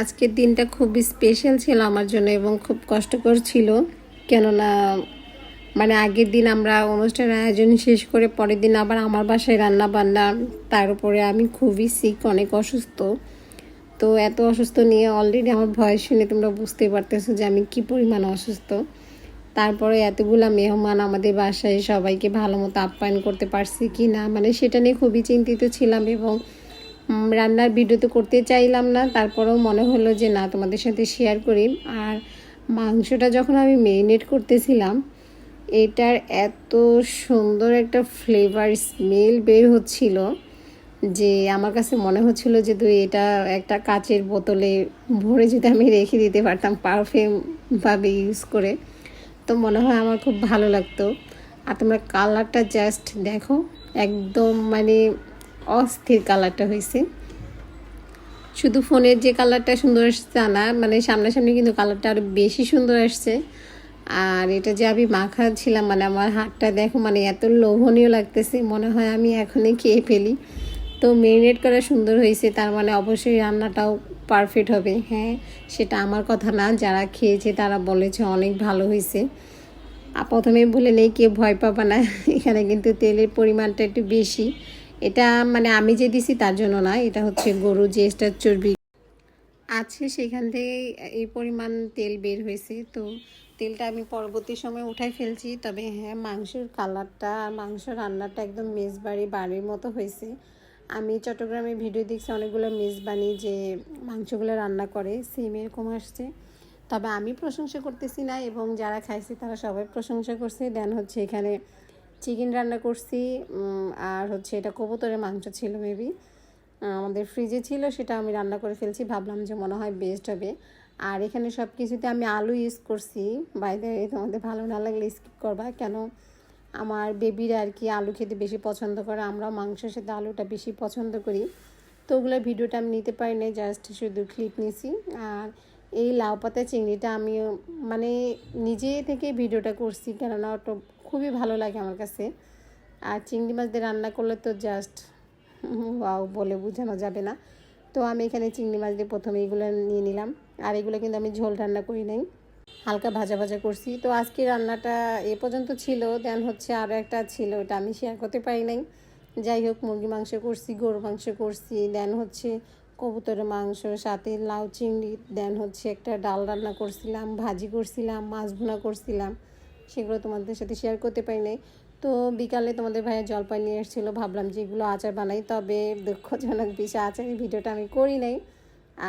আজকের দিনটা খুবই স্পেশাল ছিল আমার জন্য এবং খুব কষ্টকর ছিল। কেননা মানে আগের দিন আমরা অনুষ্ঠানের আয়োজন শেষ করে পরের দিন আবার আমার বাসায় রান্না বান্না, তার উপরে আমি খুবই সিক অনেক অসুস্থ। তো এত অসুস্থ নিয়ে অলরেডি আমার ভয়েস শুনে তোমরা বুঝতে পারতেছো যে আমি কি পরিমাণ অসুস্থ। তারপরে এতগুলা মেহমান আমাদের বাসায় সবাইকে ভালো মতো আপ্যায়ন করতে পারছি কি না মানে সেটা নিয়ে খুবই চিন্তিত ছিলাম এবং রান্নার ভিডিও তো করতে চাইলাম না, তারপরেও মনে হলো যে না, তোমাদের সাথে শেয়ার করি। আর মাংসটা যখন আমি মেরিনেট করতেছিলাম, এটার এত সুন্দর একটা ফ্লেভার স্মেল বের হচ্ছিল যে আমার কাছে মনে হচ্ছিল যে তুই এটা একটা কাচের বোতলে ভরে যদি আমি রেখে দিতে পারতাম পারফিউমভাবে ইউজ করে, তো মনে হয় আমার খুব ভালো লাগতো। আর তোমরা কালারটা জাস্ট দেখো, একদম মানে অস্থির কালারটা হয়েছে। শুধু ফোনের যে কালারটা সুন্দর আসছে তা না মানে সামনাসামনি কিন্তু কালারটা আরও বেশি সুন্দর আসছে। আর এটা যে আমি মাখা ছিলাম মানে আমার হাতটা দেখো মানে এত লোভনীয় লাগতেছে, মনে হয় আমি এখনই খেয়ে ফেলি। তো মেরিনেট করা সুন্দর হয়েছে, তার মানে অবশ্যই রান্নাটাও পারফেক্ট হবে। হ্যাঁ সেটা আমার কথা না, যারা খেয়েছে তারা বলেছে অনেক ভালো হয়েছে। প্রথমে বলে নেই, কেউ ভয় পাবা না। এখানে কিন্তু তেলের পরিমাণটা একটু বেশি। এটা মানে আমি যে দিছি তার জন্য না, এটা হচ্ছে গরু যে এক্সট্রা চর্বি। আছে সেখান থেকে এই পরিমাণ তেল বের হয়েছে। তো তেলটা আমি পরবর্তী সময় উঠাই ফেলছি। তবে হ্যাঁ মাংসের কালারটা, মাংস রান্নাটা একদম মেজবাড়ি বাড়ির মতো হয়েছে। আমি চট্টগ্রামে ভিডিও দেখছি, অনেকগুলো মেজবানি যে মাংসগুলো রান্না করে সেম এরকম আসছে। তবে আমি প্রশংসা করতেছি না এবং যারা খাইছে তারা সবাই প্রশংসা করছে। দেন হচ্ছে এখানে চিকেন রান্না করছি আর হচ্ছে এটা কবুতরের মাংস ছিল মেবি আমাদের ফ্রিজে ছিল, সেটা আমি রান্না করে ফেলছি। ভাবলাম যে মনে হয় বেস্ট হবে। আর এখানে সব কিছুতে আমি আলু ইউজ করছি। বাইরে তোমাদের ভালো না লাগলে স্কিপ করবা। কেন? আমার বেবিরা আর কি আলু খেতে বেশি পছন্দ করে। আমরাও মাংসের সাথে আলুটা বেশি পছন্দ করি। তো ওগুলোর ভিডিওটা আমি নিতে পারি না জাস্ট শুধু ক্লিপ নিছি। আর এই লাউ পাতা চিংড়িটা আমি মানে নিজে থেকে ভিডিওটা করছি, কেননা ওটা খুবই ভালো লাগে আমার কাছে। আর চিংড়ি মাছ দিয়ে রান্না করলে তো জাস্ট ওয়াও, বলে বোঝানো যাবে না। তো আমি এখানে চিংড়ি মাছ দিয়ে প্রথমে এগুলো নিয়ে নিলাম। আর এগুলো কিন্তু আমি ঝোল রান্না করি নাই, হালকা ভাজা ভাজা করছি। তো আজকে রান্নাটা এ পর্যন্ত ছিল দেন হচ্ছে আরও একটা ছিল, ওটা আমি শেয়ার করতে পারি নাই। যাই হোক, মুরগি মাংস করছি গরু মাংস করছি দেন হচ্ছে কবুতরের মাংস, সাথে লাউ চিংড়ি দেন হচ্ছে একটা ডাল রান্না করছিলাম, ভাজি করছিলাম, মাছ ভুনা করছিলাম। সেগুলো তোমাদের সাথে শেয়ার করতে পারি নাই। তো বিকালে তোমাদের ভাইয়া জলপাই নিয়ে এসেছিল, ভাবলাম যে এগুলো আচার বানাই, তবে দুঃখজনক বিষয় আচারের ভিডিওটা আমি করি নাই।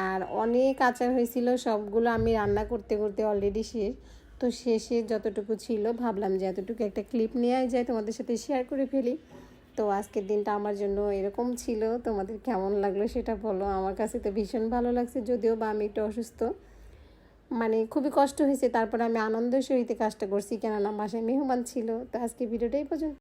আর অনেক আচার হয়েছিল, সবগুলো আমি রান্না করতে করতে অলরেডি শেষ। তো শেষে যতটুকু ছিল, ভাবলাম যে এতটুকু একটা ক্লিপ নেওয়াই যায় তোমাদের সাথে শেয়ার করে ফেলি। তো আজকের দিনটা আমার জন্য এরকম ছিল। তোমাদের কেমন লাগল সেটা বলো। আমার কাছে তো ভীষণ ভালো লাগছে, যদিও বা আমি একটু অসুস্থ। মানে খুবই কষ্ট হয়েছে, তারপর আমি আনন্দ সহিত কাজটা করছি, কেননা বাসায় মেহমান ছিল। তো আজকে ভিডিওটাই পর্যন্ত।